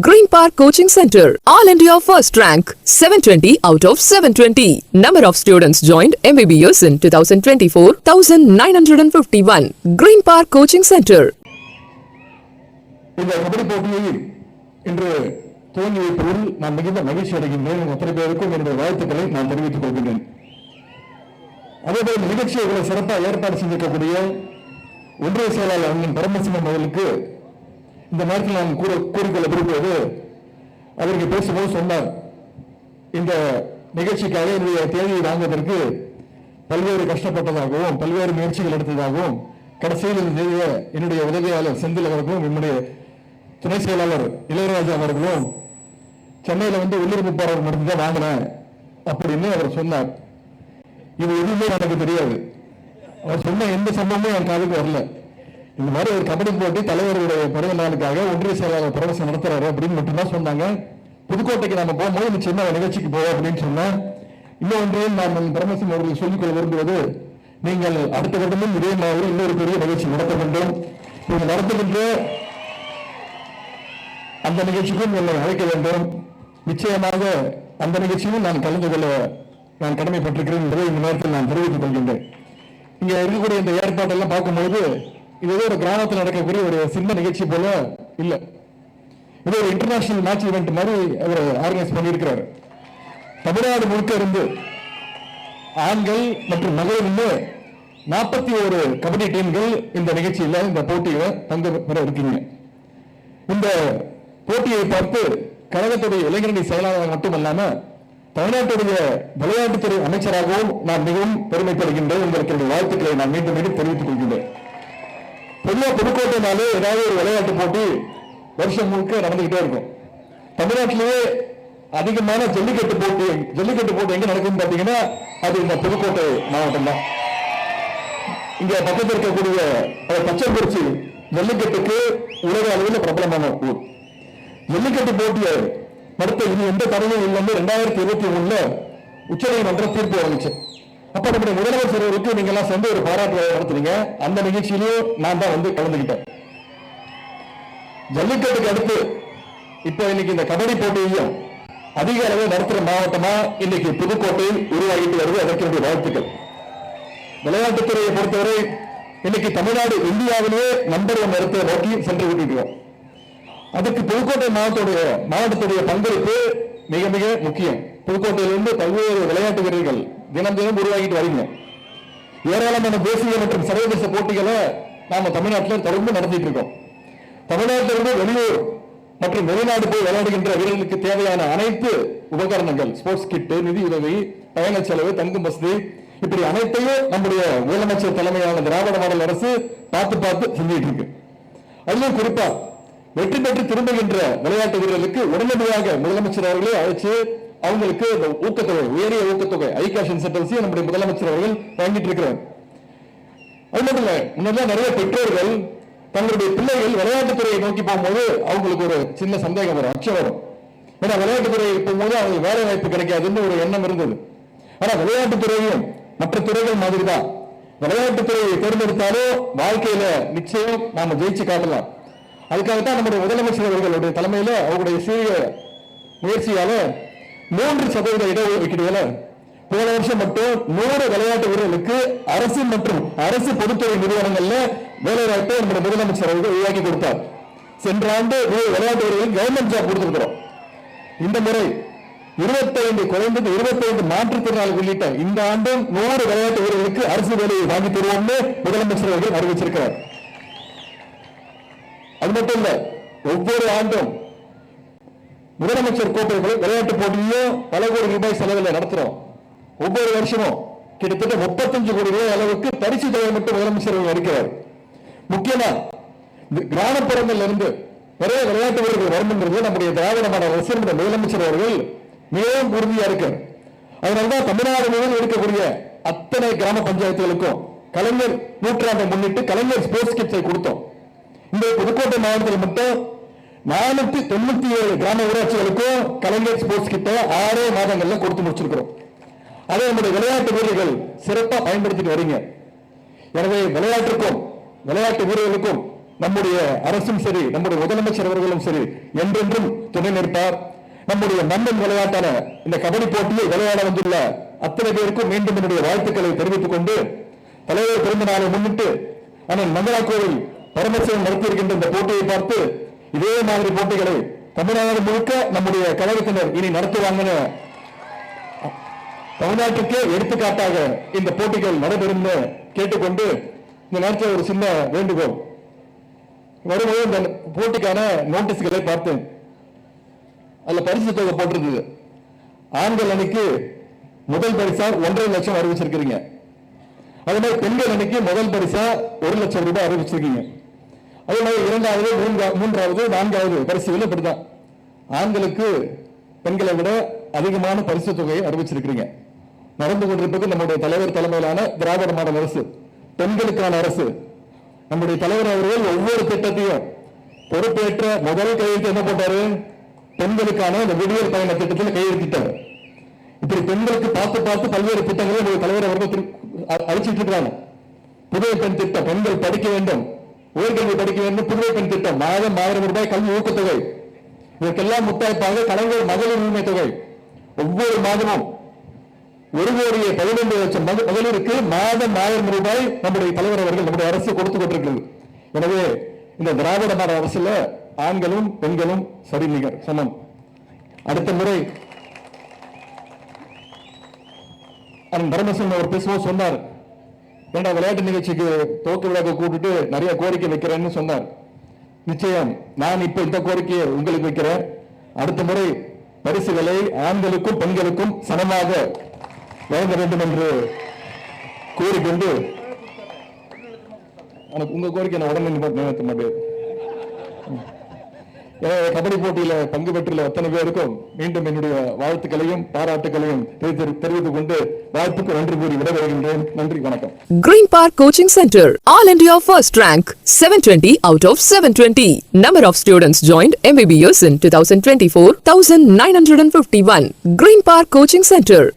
Green Park Coaching Center, All India First Rank, 720 out of 720. Number of students joined MBBS in 2024, 1951. Green Park Coaching Center. இந்த கபடி போட்டியை இன்று துவங்கி வைப்பதில் நான் மிகுந்த மகிழ்ச்சி அடைகின்றேன் அத்தனை பேருக்கும் என்னுடைய வாழ்த்துக்களை நான் தெரிவித்துக் கொள்கின்றேன் அதேபோல் நிகழ்ச்சியை இவ்வளவு சிறப்பாக ஏற்பாடு செஞ்சிருக்கக்கூடிய ஒன்றிய செயலாளர் அண்ணன் பரமசிவம் அவர்களுக்கு இந்த நேரத்தில் நான் கூற கூறிக்கொள்ள விரும்புவது அவருக்கு பேசும்போது சொன்னார். இந்த நிகழ்ச்சிக்காக என்னுடைய தேதியை வாங்குவதற்கு பல்வேறு கஷ்டப்பட்டதாகவும் பல்வேறு முயற்சிகள் எடுத்ததாகவும் கடைசியில் இந்த தேதியை என்னுடைய உதவியாளர் செந்தில் அவர்களும் என்னுடைய துணை செயலாளர் இளையராஜா அவர்களும் சென்னையில் வந்து உள்ளூர் முப்பாளர் மட்டும் தான் வாங்கினேன் அப்படின்னு அவர் சொன்னார். இது எதுவுமே எனக்கு தெரியாது. அவர் சொன்ன எந்த சம்பவமும் என் காதுக்கு வரல. இந்த மாதிரி ஒரு கபடி போட்டி தலைவருடைய பிறந்த நாளுக்காக ஒன்றிய செயலாளர் பிரவசம் நடத்துறாரு அப்படின்னு மட்டும்தான் சொன்னாங்க. புதுக்கோட்டைக்கு நம்ம போகும்போது நிச்சயமா அந்த நிகழ்ச்சிக்கு போவோம் அப்படின்னு சொன்னேன். இன்னொன்றையும் நான் என் அவர்களுக்கு சொல்லிக்கொள்ள விரும்புவது நீங்கள் அடுத்த வருடமும் இதே மாதிரி இன்னொரு பெரிய நிகழ்ச்சி நடத்த வேண்டும். நீங்கள் நடத்துகின்ற அந்த நிகழ்ச்சிக்கும் என்னை அழைக்க வேண்டும். நிச்சயமாக அந்த நிகழ்ச்சியும் நான் கலந்து கொள்ள நான் கடமைப்பட்டிருக்கிறேன் என்பதை இந்த நேரத்தில் நான் தெரிவித்துக் கொள்கின்றேன். இங்கே இருக்கக்கூடிய இந்த ஏற்பாட்டெல்லாம் பார்க்கும்போது இது ஏதோ ஒரு கிராமத்தில் நடக்கக்கூடிய ஒரு சின்ன நிகழ்ச்சி போல இல்லை. இது ஒரு இன்டர்நேஷனல் மேட்ச் ஈவெண்ட் மாதிரி அவர் ஆர்கனைஸ் பண்ணியிருக்கிறாரு. தமிழ்நாடு முழுக்க இருந்து ஆண்கள் மற்றும் மகளிர்னு நாற்பத்தி ஒரு கபடி டீம்கள் இந்த நிகழ்ச்சியில் இந்த போட்டியில் பங்கு பெற இருக்கீங்க இந்த போட்டியை பார்த்து கழகத்துடைய இளைஞரணி செயலாளர் மட்டுமல்லாம தமிழ்நாட்டுடைய விளையாட்டுத்துறை அமைச்சராகவும் நான் மிகவும் பெருமைப்படுகின்றேன். உங்களுக்கு வாழ்த்துக்களை நான் மீண்டும் மீண்டும் தெரிவித்துக் கொள்கின்றேன். பொதுவாக புதுக்கோட்டைனாலே ஏதாவது ஒரு விளையாட்டு போட்டி வருஷம் முழுக்க நடந்துகிட்டே இருக்கும். தமிழ்நாட்டிலேயே அதிகமான ஜல்லிக்கட்டு போட்டி ஜல்லிக்கட்டு போட்டி எங்க நடக்குதுன்னு பாத்தீங்கன்னா அது இந்த புதுக்கோட்டை மாவட்டம் தான் இங்க பக்கத்தில் இருக்கக்கூடிய அஹ், பச்சைக்குறிச்சி ஜல்லிக்கட்டுக்கு உலக அளவில் பிரபலமான ஊர். ஜல்லிக்கட்டு போட்டியை நடத்த இனி எந்த தடையும் இல்லைன்னு ரெண்டாயிரத்தி இருபத்தி மூணில் உச்சநீதிமன்றம் தீர்ப்பு வழங்குச்சு. அப்ப நம்முடைய முதலமைச்சர் அவருக்கு நீங்க எல்லாம் சேர்ந்து ஒரு பாராட்டு நடத்துறீங்க அந்த நிகழ்ச்சியிலையும் நான் தான் வந்து கலந்துக்கிட்டேன் ஜல்லிக்கட்டுக்கு அடுத்து இப்போ இன்னைக்கு இந்த கபடி போட்டியையும் அதிக அளவில் நடத்துற மாவட்டமா இன்னைக்கு புதுக்கோட்டை உருவாகிட்டு வருது. அதற்கு என்னுடைய வாழ்த்துக்கள். விளையாட்டுத்துறையை பொறுத்தவரை இன்னைக்கு தமிழ்நாடு இந்தியாவிலேயே நம்பர் ஒன் இடத்தை நோக்கி சென்று விட்டுருக்கோம் அதுக்கு புதுக்கோட்டை மாவட்டத்துடைய மாவட்டத்துடைய பங்களிப்பு மிக மிக முக்கியம். புதுக்கோட்டையிலிருந்து பல்வேறு விளையாட்டு வீரர்கள் தினம் தினம் உருவாகிட்டு வரீங்க. ஏராளமான தேசிய மற்றும் சர்வதேச போட்டிகளை நாம தமிழ்நாட்டில் தொடர்ந்து நடத்திட்டு இருக்கோம். தமிழ்நாட்டிலிருந்து வெளியூர் மற்றும் வெளிநாடு போய் விளையாடுகின்ற வீரர்களுக்கு தேவையான அனைத்து உபகரணங்கள் ஸ்போர்ட்ஸ் கிட்டு நிதி உதவி பயண செலவு தங்கும் வசதி இப்படி அனைத்தையும் நம்முடைய முதலமைச்சர் தலைமையிலான திராவிட மாடல் அரசு பார்த்து பார்த்து செஞ்சுட்டு இருக்கு. அதிலும் குறிப்பா வெற்றி பெற்று திரும்புகின்ற விளையாட்டு வீரர்களுக்கு உடனடியாக முதலமைச்சர் அவர்களே அழைச்சு அவங்களுக்கு இந்த ஊக்கத்தொகை உயரிய ஊக்கத்தொகை ஐகாஷ் இன்சென்டிவ்ஸையும் நம்முடைய முதலமைச்சர் அவர்கள் வழங்கிட்டு இருக்கிறார். அது மட்டும் இல்லை முன்னெல்லாம் நிறைய பெற்றோர்கள் தங்களுடைய பிள்ளைகள் விளையாட்டுத் துறையை நோக்கி போகும்போது அவங்களுக்கு ஒரு சின்ன சந்தேகம் வரும் அச்சம் வரும். ஏன்னா விளையாட்டுத் துறையை போகும்போது அவங்களுக்கு வேலை வாய்ப்பு கிடைக்காதுன்னு ஒரு எண்ணம் இருந்தது. ஆனா விளையாட்டுத் துறையும் மற்ற துறைகள் மாதிரி தான் விளையாட்டுத் துறையை தேர்ந்தெடுத்தாலும் வாழ்க்கையில நிச்சயம் நாம ஜெயிச்சு காட்டலாம். அதுக்காகத்தான் நம்முடைய முதலமைச்சர் அவர்களுடைய தலைமையில அவருடைய சீரிய முயற்சியால மூன்று சதவீத இடஒதுக்கீடுகள போன வருஷம் மட்டும் நூறு விளையாட்டு வீரர்களுக்கு அரசு மற்றும் அரசு பொதுத்துறை நிறுவனங்கள்ல வேலைவாய்ப்பை நம்முடைய முதலமைச்சர் அவர்கள் உருவாக்கி கொடுத்தார். சென்ற ஆண்டு நூறு விளையாட்டு வீரர்களுக்கு கவர்மெண்ட் ஜாப் கொடுத்திருக்கிறோம். இந்த முறை இருபத்தைந்து குறைந்தது இருபத்தைந்து மாற்றுத்திறனாளி உள்ளிட்ட இந்த ஆண்டும் நூறு விளையாட்டு வீரர்களுக்கு அரசு வேலையை வாங்கி தருவோம்னு முதலமைச்சர் அவர்கள் அறிவிச்சிருக்கிறார். அது மட்டும் இல்ல ஒவ்வொரு ஆண்டும் முதலமைச்சர் கோப்பை விளையாட்டு போட்டியும் பல கோடி ரூபாய் செலவில் நடத்துறோம். ஒவ்வொரு வருஷமும் கிட்டத்தட்ட முப்பத்தஞ்சு கோடி ரூபாய் அளவுக்கு பரிசு தொகை மட்டும் முதலமைச்சர் அவர்கள் அளிக்கிறார் முக்கியமா இந்த கிராமப்புறங்கள்ல இருந்து நிறைய விளையாட்டு வீரர்கள் வரும்ன்றது நம்முடைய திராவிட மாடல் அரசு முதலமைச்சர் அவர்கள் மிகவும் உறுதியா இருக்கு அதனால்தான் தமிழ்நாடு முழுவதும் இருக்கக்கூடிய அத்தனை கிராம பஞ்சாயத்துகளுக்கும் கலைஞர் நூற்றாண்டை முன்னிட்டு கலைஞர் ஸ்போர்ட்ஸ் கிட்ஸை கொடுத்தோம். இந்த புதுக்கோட்டை மாவட்டத்தில் மட்டும் நானூத்தி தொண்ணூத்தி ஏழு கிராம ஊராட்சிகளுக்கும் கலைஞர் ஸ்போர்ட்ஸ் கிட்ட ஆறே மாதங்கள்ல கொடுத்து முடிச்சிருக்கிறோம். அதை நம்முடைய விளையாட்டு வீரர்கள் சிறப்பா பயன்படுத்திட்டு வரீங்க. எனவே விளையாட்டுக்கும் விளையாட்டு வீரர்களுக்கும் நம்முடைய அரசும் சரி நம்முடைய முதலமைச்சர் அவர்களும் சரி என்றென்றும் துணை நிற்பார். நம்முடைய மன்னன் விளையாட்டான இந்த கபடி போட்டியை விளையாட வந்துள்ள அத்தனை பேருக்கும் மீண்டும் என்னுடைய வாழ்த்துக்களை தெரிவித்துக் கொண்டு தலைவர் பிறந்த நாளை முன்னிட்டு அண்ணன் மங்களா கோவில் பரமசிவன் நடத்தியிருக்கின்ற இந்த போட்டியை பார்த்து இதே மாதிரி போட்டிகளை தமிழ்நாடு முழுக்க நம்முடைய கழகத்தினர் இனி நடத்துவாங்கன்னு தமிழ்நாட்டுக்கே எடுத்துக்காட்டாக இந்த போட்டிகள் நடைபெறும் கேட்டுக்கொண்டு இந்த நேரத்தில் ஒரு சின்ன வேண்டுகோள். வரும்போது இந்த போட்டிக்கான நோட்டீஸ்களை பார்த்தேன் அதுல பரிசு தொகை போட்டிருந்தது. ஆண்கள் அணிக்கு முதல் பரிசா ஒன்றரை லட்சம் அறிவிச்சிருக்கிறீங்க. அதே மாதிரி பெண்கள் அணிக்கு முதல் பரிசா ஒரு லட்சம் ரூபாய் அறிவிச்சிருக்கீங்க. அதே மாதிரி இரண்டாவது மூன்றா- மூன்றாவது நான்காவது பரிசுகள் இப்படிதான் ஆண்களுக்கு பெண்களை விட அதிகமான பரிசு தொகையை அறிவிச்சிருக்கிறீங்க. நடந்து கொண்டிருப்பது நம்முடைய தலைவர் தலைமையிலான திராவிட மாடல் அரசு பெண்களுக்கான அரசு. நம்முடைய தலைவர் அவர்கள் ஒவ்வொரு திட்டத்தையும் பொறுப்பேற்ற முதல் கையெழுத்து என்ன போட்டாரு? பெண்களுக்கான இந்த விடியல் பயண திட்டத்தில் கையெழுத்திட்டார். இப்படி பெண்களுக்கு பார்த்து பார்த்து பல்வேறு திட்டங்களை நம்முடைய தலைவர் அவர்கள் திரு- அழிச்சிட்டு இருக்கிறாங்க. புதிய பெண் திட்டம் பெண்கள் படிக்க வேண்டும். உயர்கல்வி படிக்க வேண்டும் புதுவை பெண் திட்டம். மாதம் ஆயிரம் ரூபாய் கல்வி ஊக்கத்தொகை. இதற்கெல்லாம் முத்தாய்ப்பாக கலைஞர் மகளிர் உரிமை தொகை. ஒவ்வொரு மாதமும் ஒரு கோடியே பதினைந்து லட்சம் மகளிருக்கு மாதம் ஆயிரம் ரூபாய் நம்முடைய தலைவர் அவர்கள் நம்முடைய அரசு கொடுத்து கொண்டிருக்கிறது. எனவே இந்த திராவிட மாடல் அரசுல ஆண்களும் பெண்களும் சரிநிகர் சமம். அடுத்த முறை அண்ணன் பரமசிவன் அவர் பேசுவோம் சொன்னார் ஏன்னா விளையாட்டு நிகழ்ச்சிக்கு துவக்க விழாக்க கூப்பிட்டு நிறைய கோரிக்கை வைக்கிறேன்னு சொன்னார். நிச்சயம் நான் இப்ப இந்த கோரிக்கையை உங்களுக்கு வைக்கிறேன். அடுத்த முறை பரிசுகளை ஆண்களுக்கும் பெண்களுக்கும் சமமாக வழங்க வேண்டும் என்று கூறிக்கொண்டு உங்க கோரிக்கை நான் உடனே நிறுத்த மாட்டேன். எனவே கபடி போட்டியில பங்கு பெற்றுள்ள அத்தனை பேருக்கும் மீண்டும் என்னுடைய வாழ்த்துக்களையும் பாராட்டுகளையும் தெரிவித்துக் கொண்டு வாய்ப்புக்கு நன்றி கூறி விடைபெறுகின்றேன் நன்றி வணக்கம் Green Park coaching centre all India first rank seven twenty out of seven twenty number of students join MBBS in two thousand twenty four thousand nine hundred and fifty one Green Park coaching centre